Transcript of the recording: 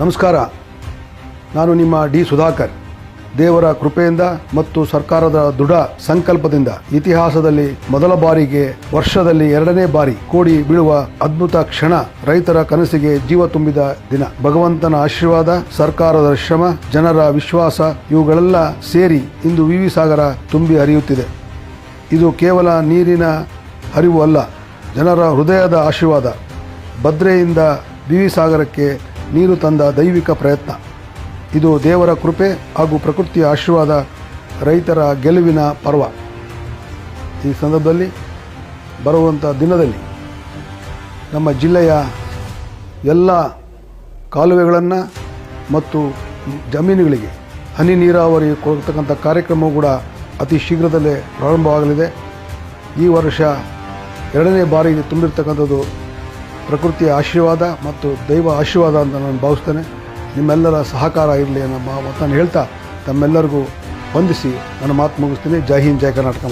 ನಮಸ್ಕಾರ. ನಾನು ನಿಮ್ಮ ಡಿ ಸುಧಾಕರ್. ದೇವರ ಕೃಪೆಯಿಂದ ಮತ್ತು ಸರ್ಕಾರದ ದೃಢ ಸಂಕಲ್ಪದಿಂದ ಇತಿಹಾಸದಲ್ಲಿ ಮೊದಲ ಬಾರಿಗೆ ವರ್ಷದಲ್ಲಿ ಎರಡನೇ ಬಾರಿ ಕೋಡಿ ಬೀಳುವ ಅದ್ಭುತ ಕ್ಷಣ ರೈತರ ಕನಸಿಗೆ ಜೀವ ತುಂಬಿದ ದಿನ. ಭಗವಂತನ ಆಶೀರ್ವಾದ, ಸರ್ಕಾರದ ಶ್ರಮ, ಜನರ ವಿಶ್ವಾಸ ಇವುಗಳೆಲ್ಲ ಸೇರಿ ಇಂದು ವಿವಿ ಸಾಗರ ತುಂಬಿ ಹರಿಯುತ್ತಿದೆ. ಇದು ಕೇವಲ ನೀರಿನ ಹರಿವು ಅಲ್ಲ, ಜನರ ಹೃದಯದ ಆಶೀರ್ವಾದ. ಭದ್ರೆಯಿಂದ ವಿವಿ ಸಾಗರಕ್ಕೆ ನೀರು ತಂದ ದೈವಿಕ ಪ್ರಯತ್ನ. ಇದು ದೇವರ ಕೃಪೆ ಹಾಗೂ ಪ್ರಕೃತಿಯ ಆಶೀರ್ವಾದ ರೈತರ ಗೆಲುವಿನ ಪರ್ವ. ಈ ಸಂದರ್ಭದಲ್ಲಿ ಬರುವಂಥ ದಿನದಲ್ಲಿ ನಮ್ಮ ಜಿಲ್ಲೆಯ ಎಲ್ಲ ಕಾಲುವೆಗಳನ್ನು ಮತ್ತು ಜಮೀನುಗಳಿಗೆ ಹನಿ ನೀರಾವರಿ ಕೊಡ್ತಕ್ಕಂಥ ಕಾರ್ಯಕ್ರಮ ಕೂಡ ಅತಿ ಶೀಘ್ರದಲ್ಲೇ ಪ್ರಾರಂಭವಾಗಲಿದೆ. ಈ ವರ್ಷ ಎರಡನೇ ಬಾರಿಗೆ ತುಂಬಿರ್ತಕ್ಕಂಥದ್ದು ಪ್ರಕೃತಿಯ ಆಶೀರ್ವಾದ ಮತ್ತು ದೈವ ಆಶೀರ್ವಾದ ಅಂತ ನಾನು ಭಾವಿಸ್ತೇನೆ. ನಿಮ್ಮೆಲ್ಲರ ಸಹಕಾರ ಇರಲಿ ಅನ್ನೋ ಮಾತನ್ನು ಹೇಳ್ತಾ ತಮ್ಮೆಲ್ಲರಿಗೂ ವಂದಿಸಿ ನನ್ನ ಮಾತು ಮುಗಿಸ್ತೀನಿ. ಜೈ ಹಿಂದ್, ಜೈ ಕರ್ನಾಟಕ